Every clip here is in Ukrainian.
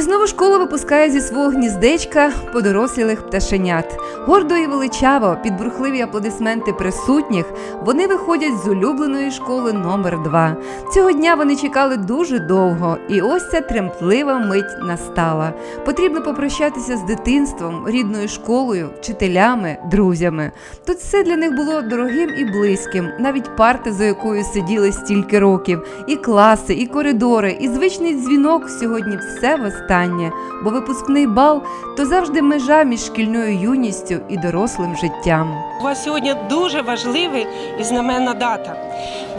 І знову школа випускає зі свого гніздечка подорослілих пташенят. Гордо і величаво, під бурхливі аплодисменти присутніх, вони виходять з улюбленої школи номер 2 Цього дня вони чекали дуже довго, і ось ця тремтлива мить настала. Потрібно попрощатися з дитинством, рідною школою, вчителями, друзями. Тут все для них було дорогим і близьким, навіть парти, за якою сиділи стільки років, і класи, і коридори, і звичний дзвінок сьогодні все востаннє, бо випускний бал то завжди межа між шкільною юністю і дорослим життям. У вас сьогодні дуже важлива і знаменна дата.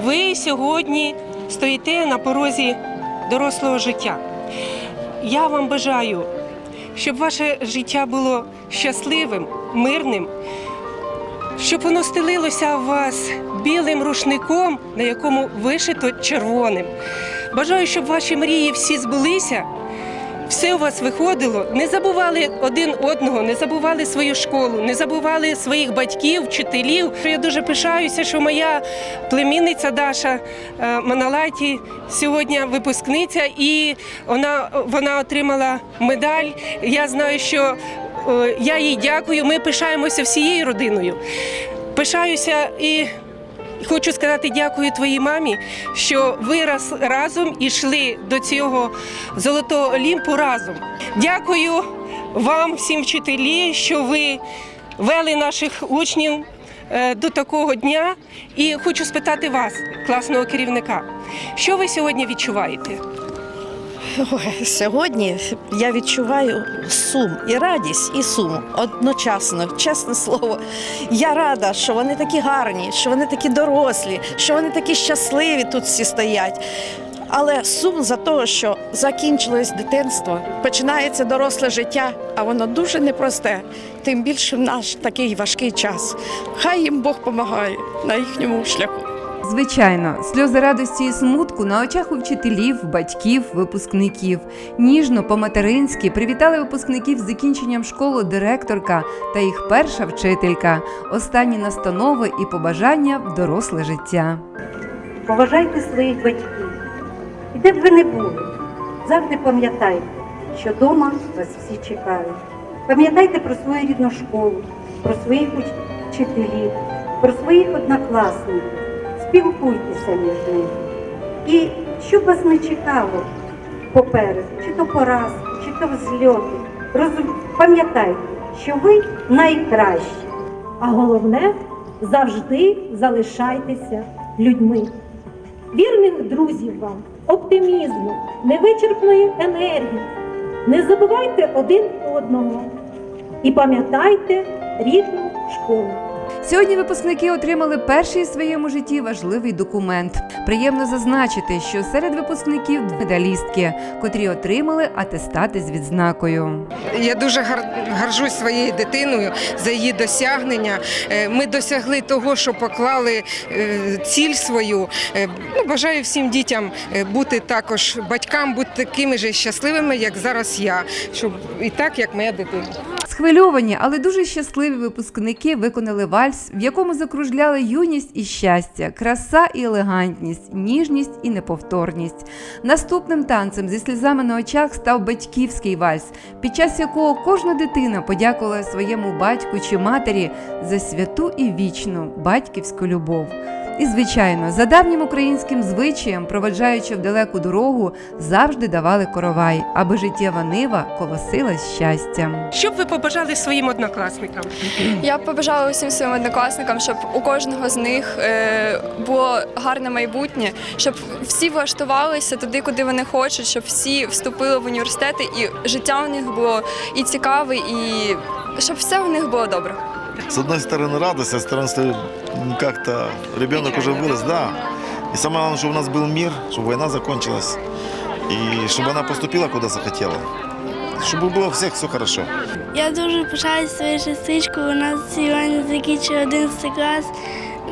Ви сьогодні стоїте на порозі дорослого життя. Я вам бажаю, щоб ваше життя було щасливим, мирним, щоб воно стелилося у вас білим рушником, на якому вишито червоним. Бажаю, щоб ваші мрії всі збулися. Все у вас виходило. Не забували один одного, не забували свою школу, не забували своїх батьків, вчителів. Я дуже пишаюся, що моя племінниця Даша е, Маналаті сьогодні випускниця, і вона, вона отримала медаль. Я знаю, що е, я їй дякую. Ми пишаємося всією родиною. Пишаюся і Хочу сказати дякую твоїй мамі, що ви раз, разом ішли до цього золотого олімпу разом. Дякую вам, всім вчителі, що ви вели наших учнів е, до такого дня. І хочу спитати вас, класного керівника, що ви сьогодні відчуваєте? Ой, сьогодні я відчуваю сум і радість, і сум одночасно. Чесне слово, я рада, що вони такі гарні, що вони такі дорослі, що вони такі щасливі тут всі стоять. Але сум за те, що закінчилось дитинство, починається доросле життя, а воно дуже непросте. Тим більше в наш такий важкий час. Хай їм Бог допомагає на їхньому шляху. Звичайно, сльози радості і смутку на очах у вчителів, батьків, випускників. Ніжно, по-материнськи привітали випускників з закінченням школи директорка та їх перша вчителька. Останні настанови і побажання в доросле життя. Поважайте своїх батьків. І де б ви не були, завжди пам'ятайте, що вдома вас всі чекають. Пам'ятайте про свою рідну школу, про своїх вчителів, про своїх однокласників. Спілкуйтеся між ними. І щоб вас не чекало попереду, чи то поразки, чи то взльоти, розум... пам'ятайте, що ви найкращі. А головне завжди залишайтеся людьми. Вірних друзів вам, оптимізму, невичерпної енергії. Не забувайте один одного і пам'ятайте рідну школу. Сьогодні випускники отримали перший в своєму житті важливий документ. Приємно зазначити, що серед випускників медалістки, котрі отримали атестати з відзнакою. Я дуже горжусь своєю дитиною за її досягнення. Е, Ми досягли того, що поклали е, ціль свою. Е, ну, Бажаю всім дітям бути також батькам, бути такими ж щасливими, як зараз я, щоб і так, як моя дитина. Схвильовані, але дуже щасливі випускники виконали вальс, в якому закружляли юність і щастя, краса і елегантність, ніжність і неповторність. Наступним танцем зі сльозами на очах став батьківський вальс, під час якого кожна дитина подякувала своєму батьку чи матері за святу і вічну батьківську любов. І, звичайно, за давнім українським звичаєм, проведжаючи в далеку дорогу, завжди давали коровай, аби життєва нива колосилась щастям. Що б ви побажали своїм однокласникам? Я б побажала усім своїм однокласникам, щоб у кожного з них е, було гарне майбутнє, щоб всі влаштувалися туди, куди вони хочуть, щоб всі вступили в університети, і життя у них було і цікаве, і щоб все у них було добре. С одной стороны радость, а с другой стороны м, как-то ребенок уже вырос, да. И самое главное, чтобы у нас был мир, чтобы война закончилась. И чтобы она поступила, куда захотела. Чтобы было у всех все хорошо. Я дуже пишаю своєю сестричкою. Вона сьогодні закінчила 11 клас.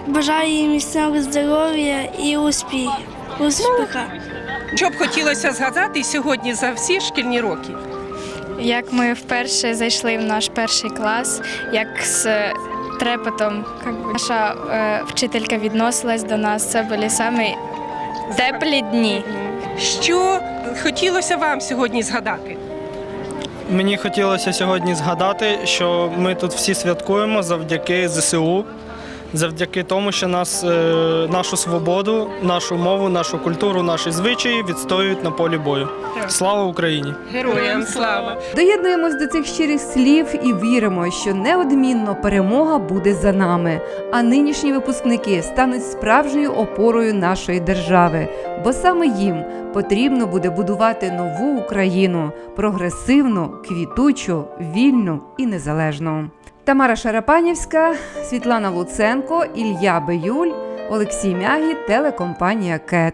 Бажаю їй міцного здоров'я і успіх. Успіха. Що б хотілося згадати сьогодні за всі шкільні роки? Як ми вперше зайшли в наш перший клас, як з трепетом наша е, вчителька відносилась до нас, це були самі теплі дні. Що хотілося вам сьогодні згадати? Мені хотілося сьогодні згадати, що ми тут всі святкуємо завдяки ЗСУ, завдяки тому, що нас, е, нашу свободу, нашу мову, нашу культуру, наші звичаї відстоюють на полі бою. Слава Україні! Героям слава! Доєднуємось до цих щирих слів і віримо, що неодмінно перемога буде за нами, а нинішні випускники стануть справжньою опорою нашої держави, бо саме їм потрібно буде будувати нову Україну прогресивну, квітучу, вільну і незалежну. Тамара Шарапанівська, Світлана Луценко, Ілля Биюль, Олексій Мягі, телекомпанія КЕТ.